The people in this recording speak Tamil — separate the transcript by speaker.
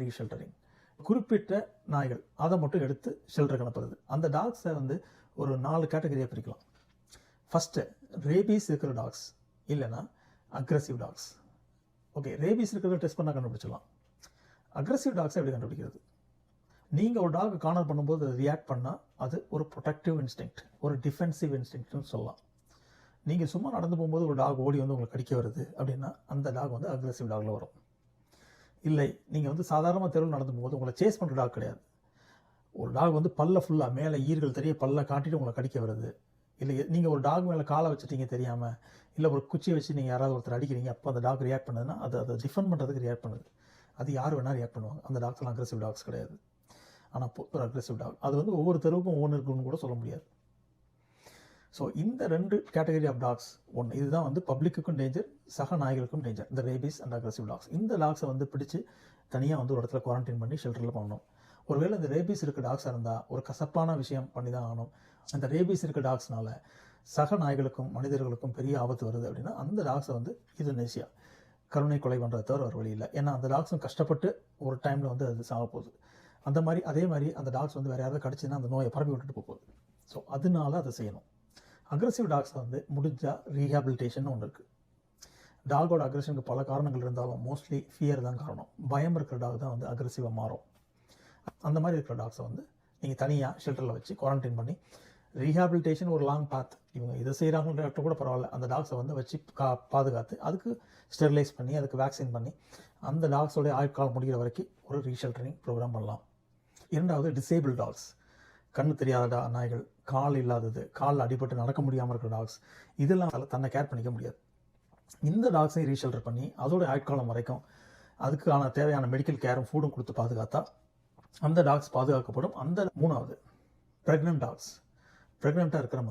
Speaker 1: ரீஷெல்டரிங் குறிப்பிட்ட நாய்கள் அதை மட்டும் எடுத்து ஷெல்டர் கணப்படுது அந்த டாக்ஸை வந்து ஒரு நாலு கேட்டகரியாக பிரிக்கலாம். ஃபஸ்ட்டு ரேபீஸ் இருக்கிற டாக்ஸ் இல்லைன்னா அக்ரஸிவ் டாக்ஸ் ஓகே ரேபீஸ் இருக்கிறத டெஸ்ட் பண்ணால் கண்டுபிடிச்சிடலாம். அக்ரஸிவ் டாக்ஸை எப்படி கண்டுபிடிக்கிறது? நீங்கள் ஒரு டாக் கார்னர் பண்ணும்போது அது ரியாக்ட் பண்ணால் அது ஒரு ப்ரொடக்டிவ் இன்ஸ்டிங்க்ட் ஒரு டிஃபென்சிவ் இன்ஸ்டிங்க்ட்னு சொல்லலாம். நீங்கள் சும்மா நடந்து போகும்போது ஒரு டாக் ஓடி வந்து உங்களுக்கு கடிக்க வருது அப்படின்னா அந்த டாக் வந்து அக்ரெசிவ் டாகில் வரும். இல்லை. நீங்கள் வந்து சாதாரணமாக தெருவில் நடந்து போகும்போது உங்களை சேஸ் பண்ணுற டாக் கிடையாது. ஒரு டாக் வந்து பல்ல ஃபுல்லாக மேலே ஈர்கள் தெரிய பல்ல காட்டிட்டு உங்களை கடிக்க வருது. இல்லை நீங்கள் ஒரு டாக் மேலே காலை வச்சுட்டீங்க தெரியாமல் இல்லை ஒரு குச்சியை வச்சு நீங்கள் யாராவது ஒருத்தர் அடிக்கிறீங்க அப்போ அந்த டாக் ரியாக்ட் பண்ணுதுன்னா அது அதை டிஃபெண்ட் பண்ணுறதுக்கு ரியாக்ட் பண்ணுது. அது யார் வேணால் ரியாக்ட் பண்ணுவாங்க. அந்த டாக்ஸ்லாம் அக்ரெசிவ் டாக்ஸ் கிடையாது. ஆனால் ஒரு அக்ரெசிவ் டாக் அது வந்து ஒவ்வொரு தெருவுக்கும் ஒவ்வொன்று இருக்குன்னு கூட சொல்ல முடியாது. ஸோ இந்த ரெண்டு கேட்டகரி ஆஃப் டாக்ஸ் ஒன்று இதுதான் வந்து பப்ளிக்குக்கும் டேஞ்சர் சக நாய்களுக்கும் டேஞ்சர் இந்த ரேபிஸ் அண்ட் அக்ரஸிவ் டாக்ஸ் இந்த டாக்ஸை வந்து பிடிச்சி தனியாக வந்து ஒரு இடத்துல குவாரண்டைன் பண்ணி ஷெல்டரில் பண்ணணும். ஒருவேளை இந்த ரேபிஸ் இருக்க டாக்ஸாக இருந்தால் ஒரு கசப்பான விஷயம் பண்ணி தான் ஆகணும். அந்த ரேபிஸ் இருக்க டாக்ஸ்னால சக நாய்களுக்கும் மனிதர்களுக்கும் பெரிய ஆபத்து வருது அப்படின்னா அந்த டாக்ஸை வந்து இது நேசியா கருணை கொலை பண்ணுறத தவிர ஒரு வழி இல்லை. ஏன்னா அந்த டாக்ஸும் கஷ்டப்பட்டு ஒரு டைமில் வந்து அது சாக போகுது. அந்த மாதிரி அதே மாதிரி அந்த டாக்ஸ் வந்து வேறு யாராவது கடிச்சுன்னா அந்த நோயை பரப்பி விட்டுட்டு போகுது. ஸோ அதனால அதை செய்யணும். அக்ரஸிவ் டாக்ஸை வந்து முடிஞ்சால் ரீஹாபிலிட்டேஷன் ஒன்று இருக்குது டாகோட அக்ரஷனுக்கு பல காரணங்கள் இருந்தாலும் மோஸ்ட்லி ஃபியர் தான் காரணம். பயம் இருக்கிற டாக் தான் வந்து அக்ரஸிவாக மாறும். அந்த மாதிரி இருக்கிற டாக்ஸை வந்து நீங்கள் தனியாக ஷெல்டரில் வச்சு குவாரண்டைன் பண்ணி ரீஹாபிலிட்டேஷன் ஒரு லாங் பாத் இவங்க இதை செய்கிறாங்கன்ற கூட பரவாயில்ல. அந்த டாக்ஸை வந்து வச்சு கா பாதுகாத்து அதுக்கு ஸ்டெரிலைஸ் பண்ணி அதுக்கு வேக்சின் பண்ணி அந்த டாக்ஸோடைய ஆயுட்காலம் முடிகிற வரைக்கும் ஒரு ரீஷெல்டரிங் ப்ரோக்ராம் பண்ணலாம். இரண்டாவது டிசேபிள் டாக்ஸ் கண்ணு தெரியாதடா நாய்கள் கால் இல்லாதது காலில் அடிபட்டு நடக்க முடியாமல் இருக்கிற டாக்ஸ் இதெல்லாம் தன்னை கேர் பண்ணிக்க முடியாது. இந்த டாக்ஸையும் ரீஷெல்டர் பண்ணி அதோட ஆட்காலம் வரைக்கும் அதுக்கான தேவையான மெடிக்கல் கேரும் ஃபுட்டும் கொடுத்து பாதுகாத்தா அந்த டாக்ஸ் பாதுகாக்கப்படும். அந்த மூணாவது ப்ரெக்னென்ட் டாக்ஸ் ப்ரெக்னெண்ட்டாக இருக்கிற